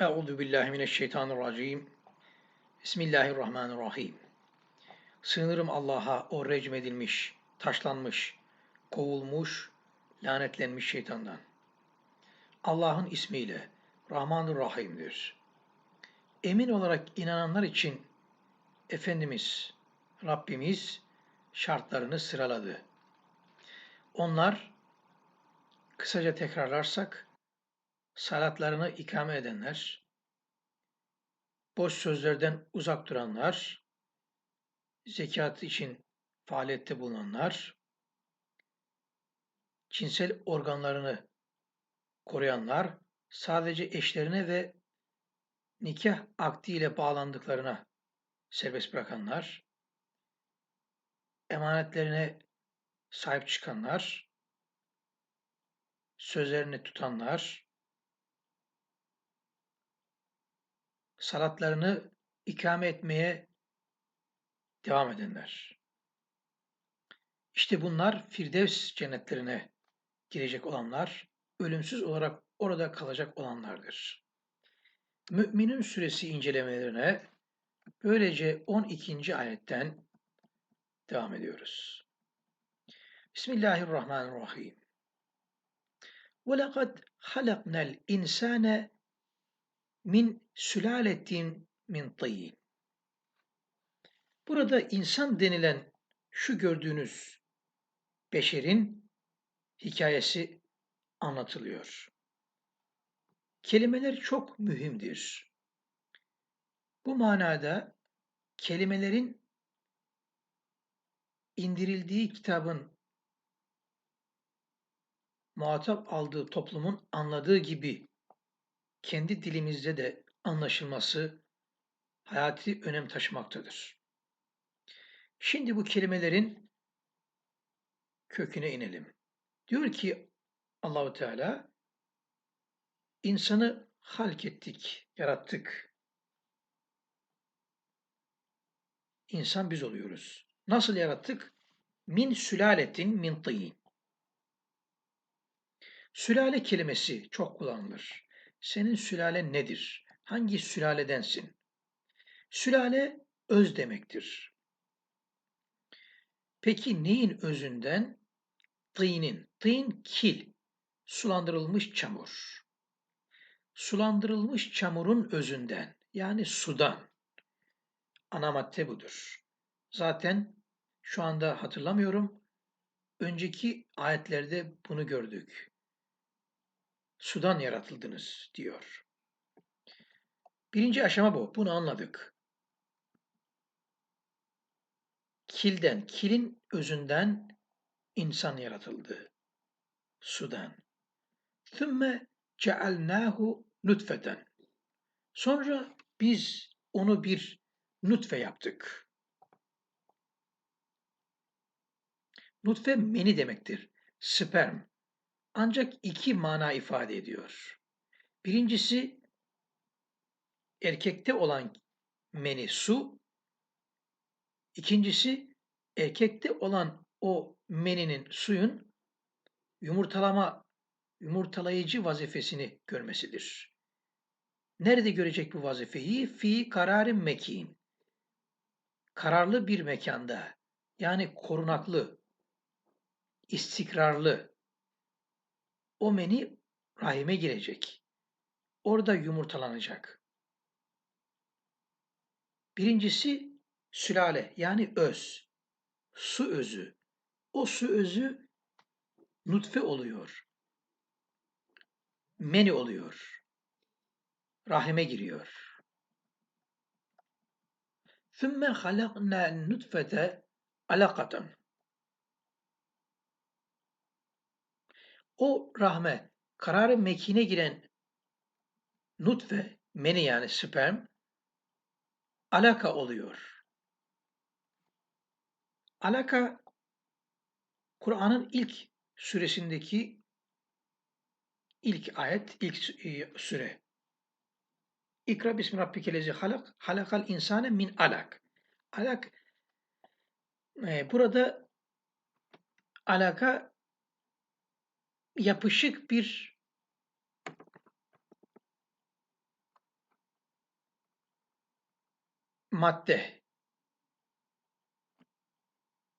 Euzu billahi mineşşeytanirracim. Bismillahirrahmanirrahim. Sığınırım Allah'a o recm edilmiş, taşlanmış, kovulmuş, lanetlenmiş şeytandan. Allah'ın ismiyle Rahmanur Rahim'dir. Emin olarak inananlar için Efendimiz, Rabbimiz şartlarını sıraladı. Onlar kısaca tekrarlarsak salatlarını ikame edenler, boş sözlerden uzak duranlar, zekat için faaliyette bulunanlar, cinsel organlarını koruyanlar, sadece eşlerine ve nikah akdiyle bağlandıklarına serbest bırakanlar, emanetlerine sahip çıkanlar, sözlerini tutanlar, salatlarını ikame etmeye devam edenler. İşte bunlar Firdevs cennetlerine girecek olanlar, ölümsüz olarak orada kalacak olanlardır. Müminin süresi incelemelerine böylece 12. ayetten devam ediyoruz. Bismillahirrahmanirrahim. وَلَقَدْ خَلَقْنَا الْاِنْسَانَ min sülaletin min tayyin. Burada insan denilen şu gördüğünüz beşerin hikayesi anlatılıyor. Kelimeler çok mühimdir. Bu manada kelimelerin indirildiği kitabın muhatap aldığı toplumun anladığı gibi kendi dilimizde de anlaşılması hayati önem taşımaktadır. Şimdi bu kelimelerin köküne inelim. Diyor ki Allahu Teala insanı halk ettik, yarattık. İnsan biz oluyoruz. Nasıl yarattık? Min sülaletin min tıyyin. Sülale kelimesi çok kullanılır. Senin sülalen nedir? Hangi sülaledensin? Sülale öz demektir. Peki neyin özünden? Tînin. Tîn kil. Sulandırılmış çamur. Sulandırılmış çamurun özünden yani sudan. Ana madde budur. Zaten şu anda hatırlamıyorum. Önceki ayetlerde bunu gördük. Sudan yaratıldınız diyor. Birinci aşama bu. Bunu anladık. Kilden, kilin özünden insan yaratıldı. Sudan. Thümme cealnahu nutfeten. Sonra biz onu bir nutfe yaptık. Nutfe meni demektir. Sperm. Ancak iki mana ifade ediyor. Birincisi erkekte olan meni su, ikincisi erkekte olan o meninin suyun yumurtalama yumurtalayıcı vazifesini görmesidir. Nerede görecek bu vazifeyi? Fi kararın mekin. Kararlı bir mekanda yani korunaklı, istikrarlı o meni rahime girecek. Orada yumurtalanacak. Birincisi sülale yani öz. Su özü. O su özü nutfe oluyor. Meni oluyor. Rahime giriyor. ثُمَّ خَلَقْنَا النُّطْفَةَ alakaten. O rahme, kararı mekine giren nutfe, meni yani sperm, alaka oluyor. Alaka Kur'an'ın ilk süresindeki ilk ayet, ilk e, süre. İkra bismi rabbike halak, halakal insane min alak. Alak e, burada alaka yapışık bir madde,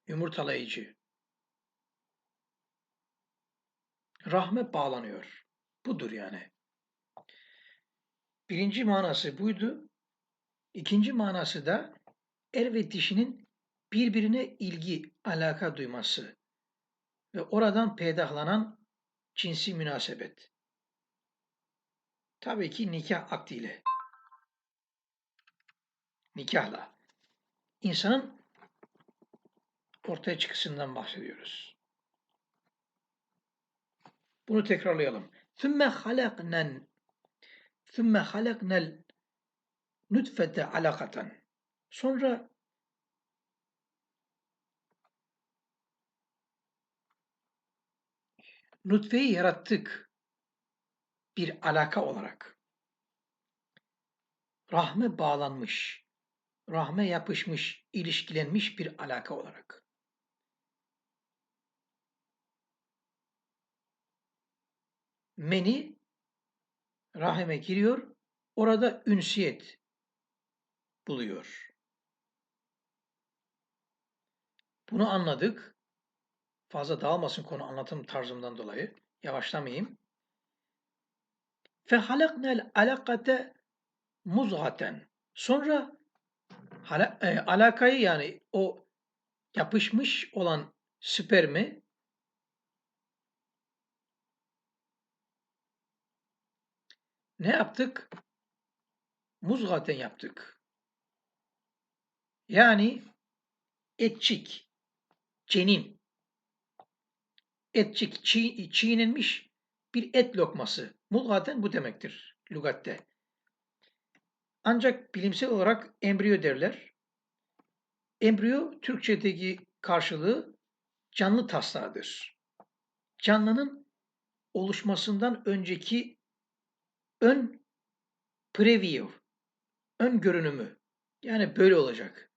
yumurtalayıcı, rahme bağlanıyor. Budur yani. Birinci manası buydu. İkinci manası da er ve dişinin birbirine ilgi, alaka duyması ve oradan peydahlanan cinsi münasebet. Tabii ki nikah akdiyle. Nikahla. İnsanın ortaya çıkışından bahsediyoruz. Bunu tekrarlayalım. ثُمَّ خَلَقْنَا ثُمَّ خَلَقْنَا nutfete alakatan. Sonra nutfeyi yarattık bir alaka olarak. Rahme bağlanmış, rahme yapışmış, ilişkilenmiş bir alaka olarak. Meni rahime giriyor, orada ünsiyet buluyor. Bunu anladık. Fazla dağılmasın konu anlatım tarzımdan dolayı. Yavaşlamayayım. Fehalaknel alakate muzgaten. Sonra hala, e, alakayı yani o yapışmış olan spermi ne yaptık? Muzgaten yaptık. Yani etçik, cenin, etçik, çiğ, çiğnenmiş bir et lokması. Muzgaten bu demektir lügatte. Ancak bilimsel olarak embriyo derler. Embriyo Türkçedeki karşılığı canlı taslağıdır. Canlının oluşmasından önceki ön preview, ön görünümü. Yani böyle olacak.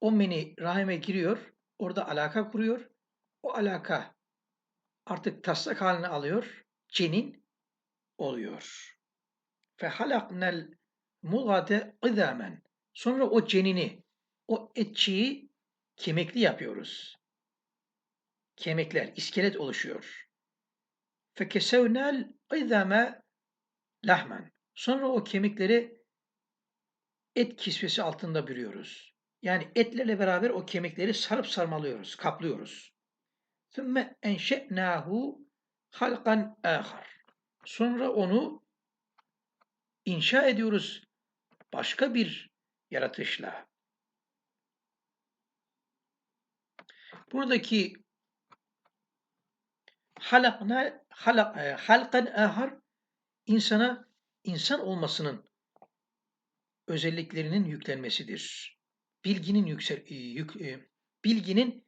O meni rahime giriyor, orada alaka kuruyor. O alaka artık taslak haline alıyor, cenin oluyor. Fe halaknel mugate izamen. Sonra o cenini, o etçiyi kemikli yapıyoruz. Kemikler, iskelet oluşuyor. Fe kesevnel izame lahmen. Sonra o kemikleri et kisvesi altında bürüyoruz. Yani etlerle beraber o kemikleri sarıp sarmalıyoruz, kaplıyoruz. ثُمَّ اَنْشَئْنَاهُ halkan ahar. Sonra onu inşa ediyoruz başka bir yaratışla. Buradaki halakna halak, e, halkan ahar insana insan olmasının özelliklerinin yüklenmesidir. Bilginin yüksel, e, yük, e, bilginin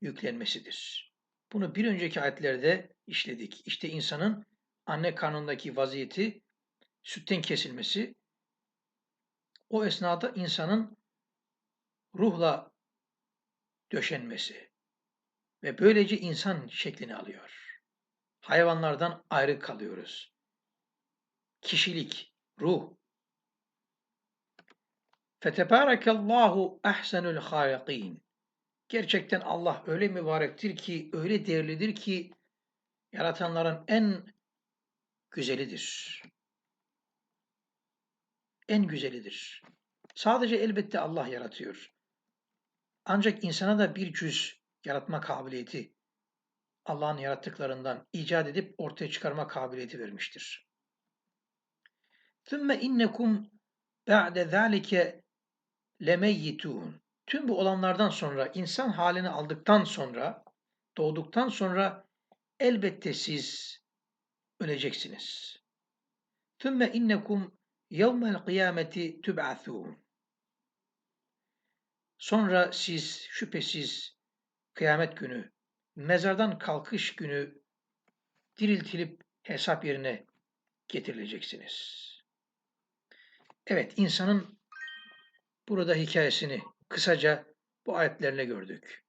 yüklenmesidir. Bunu bir önceki ayetlerde işledik. İşte insanın anne karnındaki vaziyeti sütten kesilmesi, o esnada insanın ruhla döşenmesi ve böylece insan şeklini alıyor. Hayvanlardan ayrı kalıyoruz. Kişilik, ruh. Fetebarekallahu ahsenul halikin. Gerçekten Allah öyle mübarektir ki, öyle değerlidir ki yaratanların en güzelidir en güzelidir. Sadece elbette Allah yaratıyor. Ancak insana da bir cüz yaratma kabiliyeti Allah'ın yarattıklarından icat edip ortaya çıkarma kabiliyeti vermiştir. ثُمَّ innekum بَعْدَ ذَٰلِكَ لَمَيِّتُونَ Tüm bu olanlardan sonra insan halini aldıktan sonra, doğduktan sonra elbette siz öleceksiniz. Tümme innekum yevmel kıyameti tüb'athûn. Sonra siz şüphesiz kıyamet günü, mezardan kalkış günü diriltilip hesap yerine getirileceksiniz. Evet, insanın burada hikayesini kısaca bu ayetlerle gördük.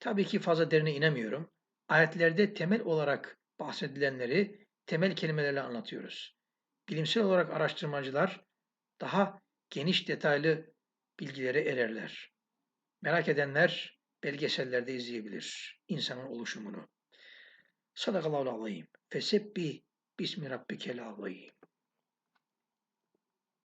Tabii ki fazla derine inemiyorum. Ayetlerde temel olarak bahsedilenleri temel kelimelerle anlatıyoruz bilimsel olarak araştırmacılar daha geniş detaylı bilgilere ererler. Merak edenler belgesellerde izleyebilir insanın oluşumunu. Sadakallahu aleyhim. Fesebbi bismi rabbikel azim.